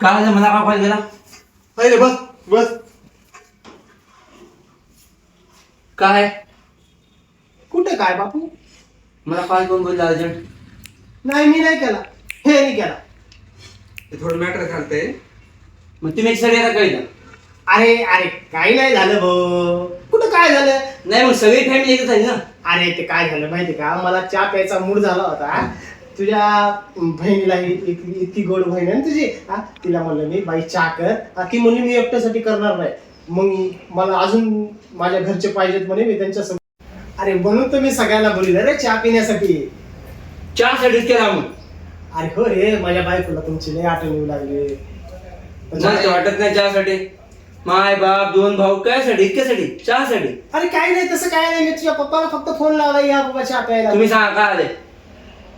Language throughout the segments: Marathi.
काय झालं? मला का कॉल केला अरे बस बस. काय? कुठे काय बापू? मला कॉल करून बोलला अर्जंट. नाही मी नाही केला. हे नाही केला. ते थोडं मॅटर झालतंय मग तुम्ही सगळे कळलं. अरे अरे काही नाही झालं भाऊ कुठं काय झालं? नाही मग सगळी फॅमिली एकच आहे ना? अरे ते काय झालं माहिती का? मला चहा प्यायचा मूड झाला होता. तुझ्या बहिणीला इतकी गोड बहीण आहे ना तुझी हा? तिला म्हणलं मी बाई चहा कर. ती म्हणली मी एकट्यासाठी करणार नाही. मग मला अजून माझ्या घरचे पाहिजेत म्हणे मी त्यांच्यासमोर अरे म्हणून तर मी सगळ्यांना बोलले रे चहा पिण्यासाठी. चहासाठीच केला मग. अरे हो रे माझ्या बायकोला तुमची लय आठवण येऊ लागली. ते वाटत नाही चहासाठी. माय बाप दोन भाऊ कायसाठी इतक्यासाठी? चहासाठी? अरे काय नाही तसं काय नाही मी तुझ्या पप्पाला फक्त फोन लावला या बाबा चहा प्यायला. तुम्ही सांगा काय आले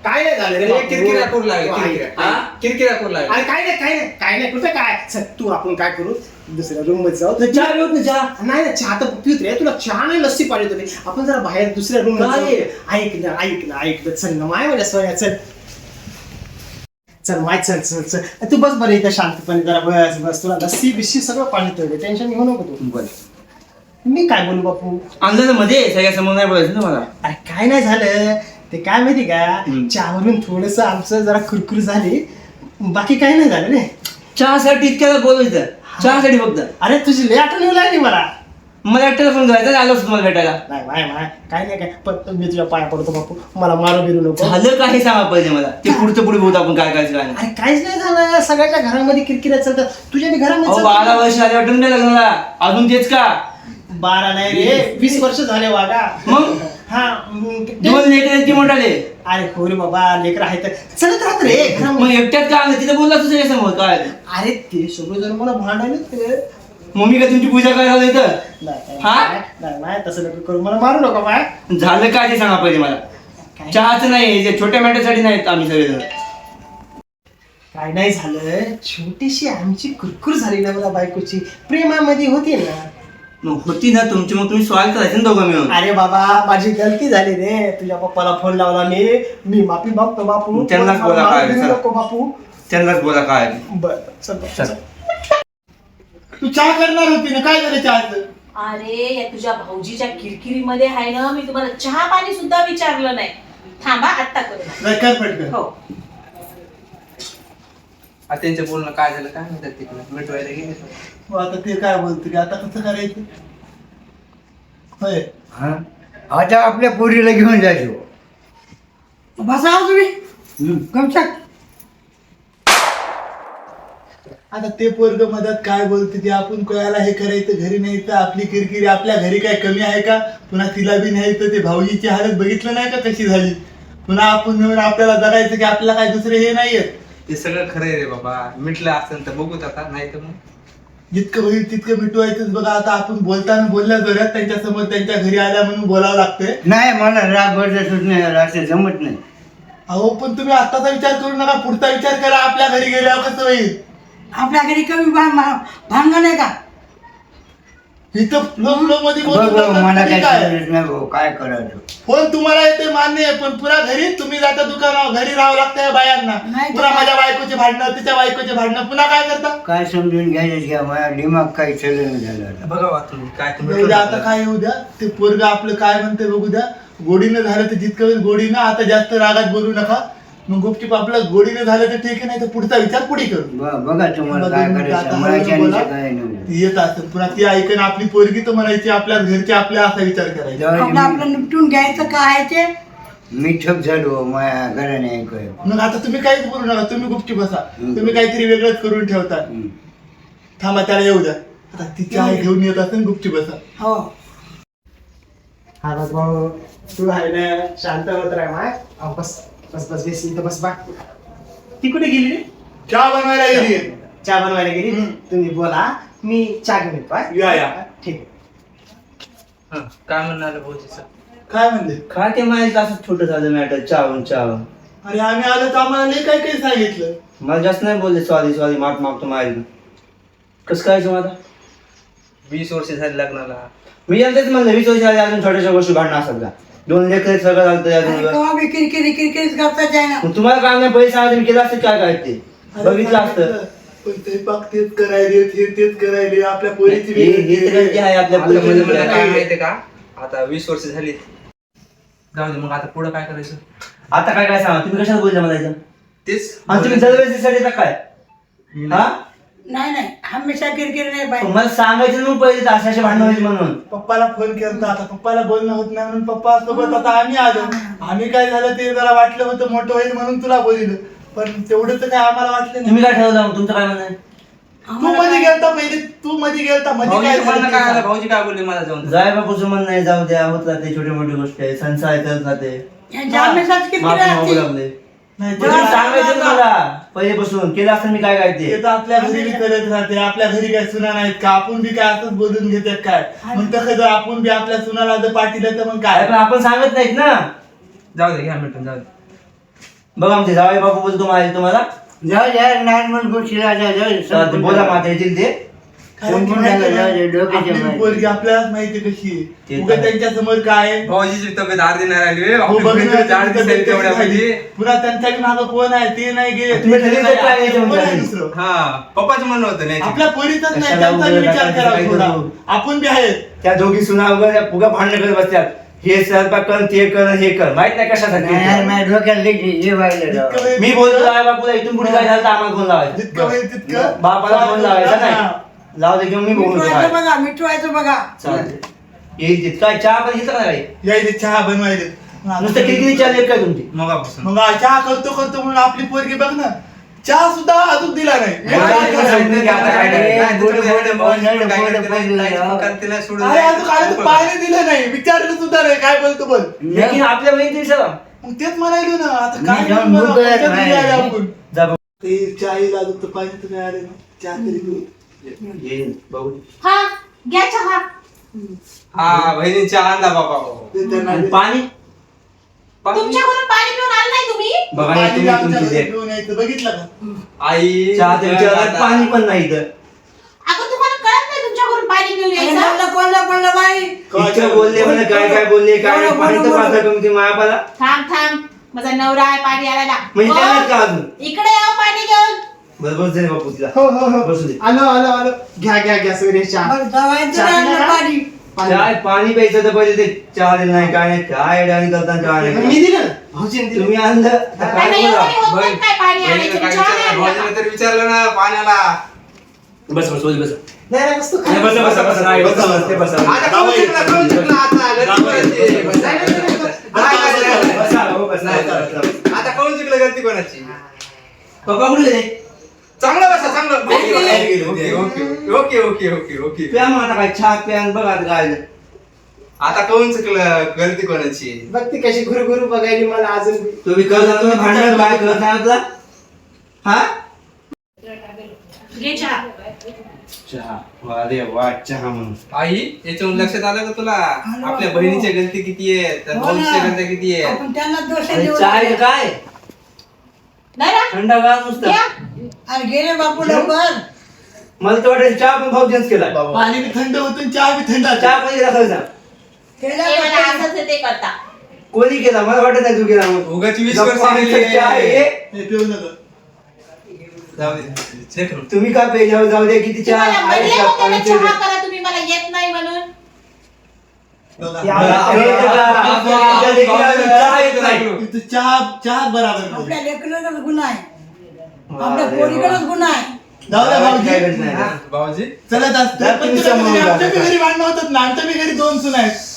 काय नाही झालं रे बापू. किरकिरा करू लागले ऐक. किरकिरा हा? किरकिरा करू लागले. अरे काय नाही काय नाही काय नाही कुठं काय? चल तू आपण काय करू? दुसऱ्या रूममध्ये जाऊ. चहा घेऊन चहा? नाही ना चहा तर पित रे. तुला चहा नाही लस्सी पाहिजे होती. आपण जरा बाहेर दुसऱ्या रूम काय? ऐक ना ऐक ना ऐक ना. चल ना माय माझ्या सोया चल. चल माय चल चल चल. तू बस बरं इथं शांतपणे जरा बस बस. तुला लस्सी बिस्सी सगळं पाहिजे टेन्शन घेऊ नको तू. बोल मी काय बोलू बापू? अंदाजामध्ये सगळ्या समोर नाही बोलायचं ना मला अरे काय नाही झालं. ते काय माहिती का? हम्म. चहावरून थोडस आमचं जरा कुरकुर झाली. बाकी काही नाही झालं रे. चहासाठी इतक्याला बोलायचं चहासाठी फक्त. अरे तुझी लय आठवण येऊ लागली मला. मला एकट्याला फोन करायचा आलो असतो तुम्हाला भेटायला. नाही माय माय काय नाही काय पण मी तुझ्या पाया पडतो बापू. मला मारू बिरू नको. झालं काय हे सांगा पहिले मला. ते पुढचं पुढे बोलतो आपण काय करायचं काय नाही. अरे काहीच नाही झालं. सगळ्याच्या घरामध्ये किरकिरा चालतं तुझ्या बी घरामध्ये अहो. बारा वर्ष आले वाटून नाही लग्नाला. अजून तेच का? बारा नाही रे. वीस वर्ष झाले वागा. मग? हा मग ते- दोन लेकर की मोठाले अरे हो रे बाबा लेकर आहे तर चलत राहत रे मग. एकट्यात का आलं? तिथं बोलला तुझ्या समोर काय? अरे ते सगळेजण मला भांडायला ते मम्मी का तुमची पूजा करायला आलो इथं? नाही हा? नाही, नाही नाही तसं नको करू. मला मारू नका बाय. झालं काय ते सांगा पहिले मला. काय? चहाचं नाही जे छोट्या मॅटरसाठी नाहीत आम्ही सगळेजण. काय नाही झालं छोटीशी आमची कुरकुर झाली ना मला बायकोची. प्रेमामध्ये होती ना. मग होती ना तुमची मग तुम्ही सॉल्व करायचे ना दोघं मिळून. अरे बाबा माझी गलती झाली रे. तुझ्या पप्पाला फोन लावला मी. मी माफी मागतो बापू. त्यांनाच बोला काय, चला. नको बापू. त्यांनाच बोला काय बर चल. तू चहा करणार होती ना? काय झालं चहाचं? अरे या तुझ्या भाऊजीच्या किरकिरीमध्ये आहे ना मी तुम्हाला चहा पाणी सुद्धा विचारलं नाही. थांबा आत्ता करू. नाही, कर पटकन. हो. आता त्यांचं बोलणं काय झालं काय म्हणतात तिकडे? मिटवायला गेले? मग आता ते काय बोलतो की आता कसं करायचं? होय. हा? आता आपल्या पोरीला घेऊन जायचो बसा हो तुम्ही. गमशात आता ते पोरग मधात काय बोलते ते आपण कोणाला हे करायचं घरी नाही तर आपली किरकिरी आपल्या घरी काय कमी आहे का? पुन्हा तिला बी नाही तर ते भाऊजीची हालत बघितलं नाही का कशी झाली? पुन्हा आपण मिळून आपल्याला जगायचं की आपल्याला काय दुसरे हे नाहीये. ते सगळं खरं आहे रे बाबा. मिटलं असेल तर बघूत आता नाही तर मग? जितकं होईल तितकं मिटवायचं बघा आता आपण बोलताना बोलल्या जोऱ्यात त्यांच्यासमोर त्यांच्या घरी आल्या म्हणून बोलावं लागतंय. नाही मला राग बरदास्तच नाही असं जमत नाही. अहो पण तुम्ही आताचा विचार करू नका पुढचा विचार करा. आपल्या घरी गेल्यावर कसं होईल? आपल्या घरी कमी भा- भा- भांडण आहे का? इथं फ्लो फ्लो मध्ये बघ बोलून बघ, जातात, मला तुम्ही काय काय समजत नाही भाऊ काय करायचं? फोन तुम्हाला येते मान्य आहे पण पुन्हा घरी तुम्ही जाता दुकानावर घरी राहावं लागतंय बायांना. नाही तर पुन्हा काय? माझ्या बायकोचे भांडणं तिच्या बायकोचे भांडणं पुन्हा काय करता? काय समजून घ्यायचं घ्या माझ्या दिमाग काही सगळं झालं आता. बघा तुम्ही काय ते येऊ मिटवून द्या आता. काय येऊ द्या? ते पोरग आपलं काय म्हणते बघू द्या. गोडीनं झालं तर जितकं होईल गोडीनं आता जास्त रागात बोलू नका. मग गुपचूप आपलं गोडीनं झालं तर ठीक आहे नाही तर पुढचा विचार पुढे करू. ब- बघा तुम्हाला काय आता करायचं हळूहळू मला बोला. काय नाही. ती येत असत पुन्हा ती ऐकून आपली पोरगी तर म्हणायची आपल्या घरचे आपल्या असा विचार करायचा. आपलं निपटून घ्यायचं काय आहे ते? मी ठप झालो माझ्या घराने ऐकूया मग आता तुम्ही काहीच बोलू नका तुम्ही गुपचूप बसा. हम्म. तुम्ही काहीतरी वेगळंच करून ठेवता. थांबा त्याला येऊ द्या. आता तिची आई घेऊन येत असेल गुपचूप बसा. हो. हा बस भाऊ. तू आहे ना शांत होत राह माय अहो, बस बस बस बेस इथं बस बा. ती कुठे गेली रे? चहा बनवायला गेली. चहा बनवायला गेली? हम्म. तुम्ही बोला. मी चहा घेऊन येतो हा? या, या. ठीक आहे. हं, काय म्हणणार भाऊजीचं काय म्हणले? काय ते माहिती असं छोटं झालं मॅटर चावून चावून अरे आम्ही आलो तर आम्हाला लई काही काही सांगितलं. मला जास्त नाही बोलले सॉरी सॉरी माफ मागतो मारी कसं काय मला वीस वर्ष झाली लग्नाला. मी यांच्याच म्हणलं वीस वर्ष झाली अजून छोट्याशा गोष्टी भांडणं असतात का? दोन लेकर सगळं झालं अरे बी किरकिरी किरकिरीच करता मग तुम्हाला काय नाही पैसे सांगा तुम्ही केलं असतं काय काय ते? बघितलं असतं. पण स्वयंपाक तेच करायले ते तेच करायले आपल्या पोरीची हे हे तर गलती आहे आपल्या आता म्हणजे मला. काय माहितीये का? आता वीस वर्ष झाली. जाऊ दे मग आता पुढे काय करायचं? आता काय काय सांगा? तुम्ही कशाला बोलता मला इथं? तेच आणि तुम्ही दरवेळेस येता काय? हा? नाही नाही. हमेशा किरकिर नाही पाहिजे मला सांगायचं ना मग पहिले तर अशा अशा भांडणं व्हायची म्हणून. पप्पाला फोन केला आता पप्पाला बोलणं होत नाही म्हणून पप्पा सोबत आता आम्ही आलो. आम्ही काय झालं ते जरा वाटलं होतं मोठं होईल म्हणून तुला बोलिलं. पण तेवढं तर काय आम्हाला वाटलं नाही. तुम्ही काय ठरवलं मग? तुमचं काय म्हणणं आहे? तू मध्ये गेलता पहिले तू मध्ये गेलता मध्ये काय भाऊजी म्हणणं काय ते. भाऊजी बोलले मला जाऊन? जाय बापूचं म्हणणं आहे जाऊ द्या होत राहते छोटी मोठी गोष्ट आहे संसार करत राहते माफी मागू लागले. नाही सांगायचं ना मला पहिलेपासून केलं असतं मी काय काय ते. ते तर आपल्या घरी बी करत राहते आपल्या घरी काय सुना नाहीत का? आपण बी काय असंच बोलून घेतात काय? मग तसं जर आपण बी आपल्या सुनाला जर पाठीलं तर मग अरे काय पण आपण सांगत नाहीत ना. जाऊ दे घ्या मिटून जाऊ दे. बघा आमचे जावई बापू बोलतो तुम्हाला तुम्हाला जाऊ द्या नॉर्मल गोष्टी राजा तर ते बोला. माता येतील ते कारण की संपून माहिती टाका, जाऊ दे, आहे डोक्याच्या आपली बाहेर. पोरगी आपल्यालाच माहिती कशी ते आहे तर उगा आहे. त्यांच्यासमोर काय आहे भाऊजीची तब्येत अर्धी नाही राहिली हो आपली बघ बहीण ना, तर जाड त्यांची दिसेल तब्येत तेवढ्या कशी मध्ये झाली. पुन्हा त्यांच्या मागं कोण आहे ते नाही तुम्ही काय कोण आहे? दुसरं? हा पप्पाचं म्हणणं होतं नाही आपल्या पोरीचाच नाही कशाला त्यांचा बी उगाच विचार टाकायचं करा काही थोडा करू? आपण बी आहेत त्या दोघी सुना वगैरे फुगा भांडण करत बसतात हे स्वयंपाक कर ते कर हे कर. माहीत नाही नाही यार, कशासाठी माझ्या डोक्याला लई हे व्हायला जितकं राव. वेळ- मी बोलतो आई बापूला इथून पुढे काय झालं तर आम्हाला फोन लावायचं. जितकं वेळ तितकं? बापाला फोन लावायचा हा. नाही. लावू दे किंवा मी बोलतो मिटवायचं काय बघा मिटवायचं बघा. येईल तितका चहा पण घेतला का काही? यायले चहा बनवायले. नुसतं किती लेत काय तुमची? मगापासून मग चहा करतो करतो म्हणून आपली पोरगी बघ ना. चहा सुद्धा अजून दिला नाही. हे अरे, काय पाणी दिलं नाही. विचारलं सुद्धा नाही. काय बोलतो बोल. लेकिन आपल्या बहिणी विचारा मग तेच म्हणायलो ना. आता मी काय जाऊन म्हणू बघूया आपण? बाहेर. त्याच्यात गेले आपण. जा बघू. ते चाळीला अजून तर पाणी तर नाही आलं ना. चहा तरी बघू. हा घ्या चहा. हा बहिणीच्या आणला बाबा. ते त्यांना आणि दे पाणी पिऊन आलं नाही तुम्ही बघा हे पाणी तुम्ही तुमची बघितलं का? आई पाणी पण नाही इथं. अगं तुम्हाला कळत नाही तुमच्या घरून पाणी पिऊन अरे यायचं? बोललं बोललं बोललं बाई? इतकं बोलले म्हणे काय काय बोलले काय नाही. पाणी तर पाहता कमी ते मायापाला? थांब थांब. माझा नवरा आहे पाणी आणायला. म्हणजे हो, त्यांनाच का अजून? इकडे या पाणी घेऊन. बस बस दे बापू तिला. हो हो हो. बसू दे. आलो आलो आलो. घ्या घ्या घ्या चहा. दवायचं? पाणी पाणी. काय पाणी प्यायचं तर पहिले ते चहा दिलं नाही काय नाही काय डाणी करता चहा मी नाही दिलं. दिलं तुम्ही आणलं आता काय नाही, बोला एवढं होत नाही काय पाणी बहिणीला आणायचं काय चहा नाही विचारलं? आणला का? भाऊजीला तरी विचारलं ना पाण्याला बस बस बस बस नाही नाही बसतो नाही, बसा बसा बसा नाही, बसा बसा ते बसा आता काहून शिकला, काहून शिकला आता? गलती कोणाची? नाही, नाही, नाही, नाही. नाही, नाही, नाही, नाही. बसा हो, बसा, नाही, बसा, बसा, बसा. आता काहून शिकलं गलती कोणाची पप्पा कुठे गेले चांगलं बसा चांगलं okay, okay okay, okay okay okay okay okay प्या मग आता काय चहा प्या आणि बघा आता काय झालं. आता काहून चुकलं? गलती कोणाची? बघ ती कशी गुरु गुरु बघायली मला अजून. बी. तुम्ही करता तुम्ही भांडण काय करत नाही आपला हा? घे चहा. चहा. अरे वा चहा म्हणून. आई याच्यावरून लक्षात आलं का तुला? आलं आपल्या. बहिणीच्या गलती किती आहेत? त्या हो ना. भाऊच्या गलत्या किती आहेत? आपण त्यांना दोष आणि देऊ चहा नये. काय? नाही ना. थंड नुसतं. घ्या. अरे गेले बापू लवकर. मला तर वाटायचं चहा पण भाऊ चेंज केला पाणी बी थंड होतं आणि चहा बी थंड चहा पण गेला खरं सांग. केलं मला का? असंच आहे ते करता कोणी केला मला वाटत नाही तू केला म्हणून. उगाची वीस गप्पा आहे. हे पिऊ नका जाऊ दे चेक करू. तुम्ही का पेजावर जाऊ दे किती चहा तुम्हाला आहे, म्हणले चहा होते ना पाणी चहा ठेवले. करा तुम्ही मला येत नाही म्हणून बघा. या- तर आपल्या- आपल्या लेकीला चहा येत नाही. इथं चहा चहा बराबर नाही. आपल्या लेकरालाच गुन्हा आहे आपल्या पोरीकडेच गुन्हा आहे जाऊ द्या काय भाऊजी करत नाही ना. भाऊजी चलत असते जा समोरून घरी- आमच्या जा. बी घरी भांडणं होतात ना आमच्या बी घरी दोन सुन आहेत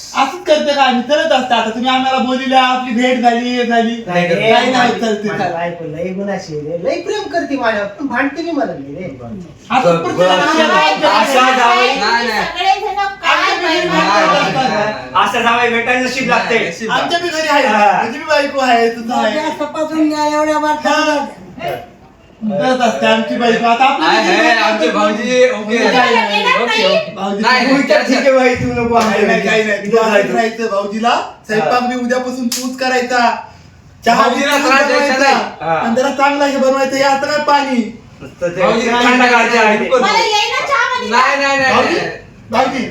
असंच करते का आम्ही चलत असते आता तुम्ही आम्हाला बोलिल्या आपली भेट झाली हे झाली नाही करत. काही नाही चालते गुणाची आहे रे. लई प्रेम करते माझ्यावर पण भांडते मी मला लई रे आता बरं, प्रत्येकाला बरं. आम्हाला- काय अशा करता? जावई- नाही, नाही. सगळेजण काय आमच्या घरी परिणाम नाही, नाही, करतात? नाही, नाही. असं जावई भेटायचं नशीब लागते आमच्या बी घरी आहे हा. माझी बी बायको आहे तुझं आहे एवढ्या वाटतात करत असते आमची बायको आता आहे, आहे, काय आमचे? भाऊजी ओके तुम्हाला येणार ओके नाही? ओके भाऊजी नाही, तू नाही, विचार- ठीक आहे बाई तू नको काही नाही. काही राहायचं. राहायचं भाऊजीला स्वयंपाक बी उद्यापासून तूच करायचा चहा बी भाऊजीला तूच त्रास द्यायचा बनवायचा. नाही. हा. आणि जरा चांगला हे बनवायचं या आता काय पाणी नुसतं ते भाऊजी, थंड गारचे आहे ते. मला येईना चहा मध्ये नाही नाही नाही, भाऊजी नाही भाऊजी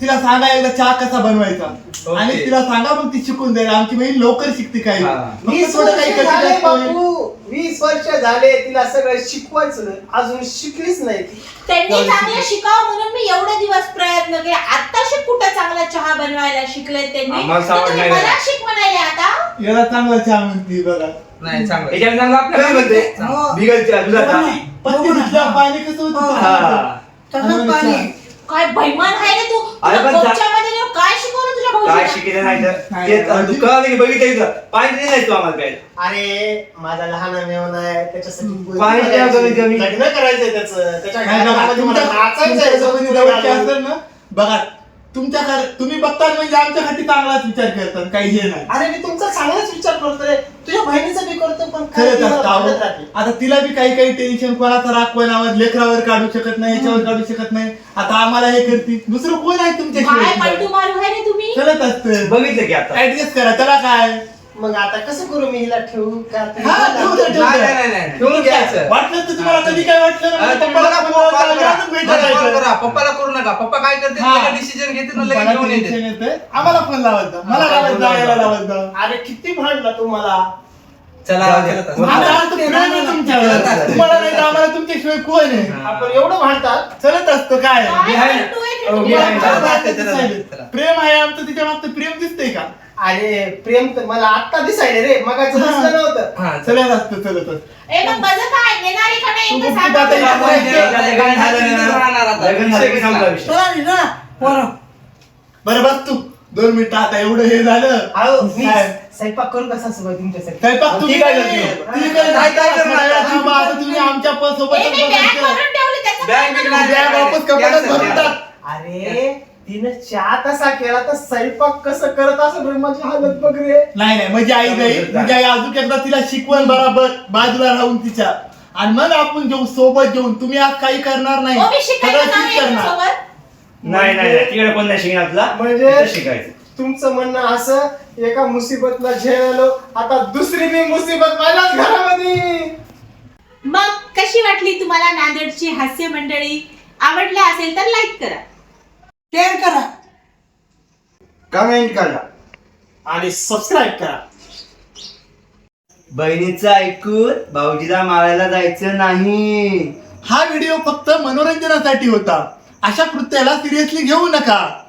तिला सांगा एकदा चहा कसा बनवायचा ओके. आणि तिला सांगा मग ती शिकून जाईल आमची बहीण लवकर शिकते काही हा. फक्त थोडं काही. बापू वीस वर्ष झाले तिला सगळं शिकवायचं अजून शिकलीच नाही ती. त्यांनी चांगलं शिकावं म्हणून मी एवढे दिवस प्रयत्न केले. आताशी कुठं चांगला चहा बनवायला शिकले त्यांनी आम्हाला तर तुम्ही आवडलं मला नाही. शिक म्हणाले आता. याला चांगला चहा म्हणते बघा. नाही चांगलं याच्यावर चांगलं आपल्याला म्हणते? हो. दुधाचा. पण ते तिथलं पाणी कसं होतं? हा. तसंच पाणी. काय बैमान आहे रे तू? अरे तुला पण नेऊन काय शिकवलं तुझ्या काय शिकले नाही तर? नाही, ते नाही. तू कळालं की बघितलं दिलं नाही तू आम्हाला काय अरे माझा लहान मेवना आहे त्याच्यासाठी. कमीत कमी. लग्न करायचंय त्याचं. त्याच्या घरामध्ये मला नाचायचंय. बघा तुमच्या तुम्ही बघताल म्हणजे आमच्यासाठी चांगलाच विचार करतात काही हे नाही. अरे मी तुमचा चांगलाच विचार करतोय. तुझ्या बहिणीचा बी करतो पण काय खरंच असतं. आता तिला बी काही काही टेन्शन कोणाचा राग कोणावर लेकरावर काढू शकत नाही याच्यावर काढू शकत नाही. आता आम्हाला हे करते दुसरं कोण आहे तुमच्या पलटू मारू आहे रे तुम्ही? चलत असतं. बघितलं की आता. ऍडजस्ट करा त्याला काय? मग आता कसं करू मी हिला ठेवू का हा. ठेवू दे, ठेवू नाही दे. नाही, नाही नाही ठेवून घ्यायचं वाटलं तर तुम्हाला कधी काय वाटलं पप्पाला मला फोन करा. अजून. करा. पप्पाला करू नका पप्पा काय करते हा. डिसिजन घेते ना लगेच मला घेऊन येते टेन्शन येतंय. आम्हाला फोन लावत जा. मला हा, लावत फोन जा लावत याला जा. लावत जा अरे किती भांडला तुम्हाला चला जाऊ दे. चला तसं. आता आज प्रेम आहे तुमच्यावर तुम्हाला नाही तर आम्हाला तुमच्याशिवाय कोण आहे आपण एवढं भांडतात चलत असतं काय अहो? मी आहे. चला, चला, दिसायलं? चला. प्रेम आहे आमचं तिच्या मागचं प्रेम दिसतंय का अरे प्रेम तर मला आत्ता दिसायले रे मगाचं दिसलं नव्हतं हा, चला. चलत असतं चलत असतं ए मग माझं काय नेणारी का नाही तू एकदा कुठे झालं लग्न झालं की संपला विषय चला रे, चला पोरं. बरं बस तू दोन मिनिटं आता एवढं हे झालं अहो मी? स्वयंपाक करू कसा सुरुवात तुमच्यासाठी स्वयंपाक तुम्ही ती काय काय करते? तुम्ही काय काय काय करणार? आता थांबा, आता तुम्ही आमच्या प- सोबतच ए, मी बॅग बसायचं. भरून ठेवली त्याचं बॅग काय बिग करणार? नाही. बॅग वापस कपाटात Cancel, भरून cancel. टाक अरे तिनं चहा तसा केला तर स्वयंपाक कसं करत असं माझी हालत बघ रे. नाही नाही म्हणजे आई जाईल म्हणजे आई अजून एकदा तिला शिकवण बरोबर बाजूला राहून तिच्या. आणि मग आपण घेऊ सोबत घेऊन तुम्ही आज काही करणार नाही. ओ, मी शिकायला सगळं जाऊ तीच करणार. नाही नाही नाही. तिकडे कोण नाही शिकणार तुला? म्हणजे- इथं शिकायचं. तुमचं म्हणणं असं एका मुसीबतला झेललो आता दुसरी बी मुसीबत माझ्याच घरामध्ये. मग कशी वाटली तुम्हाला नांदेडची हास्य मंडळी आवडल्या असेल तर लाईक करा. शेअर करा. कमेंट करा. आणि सबस्क्राईब करा. बहिणीचं ऐकून भाऊजीला मारायला जायचं नाही. हा व्हिडिओ फक्त मनोरंजनासाठी होता. अशा कृत्याला सिरियसली घेऊ नका.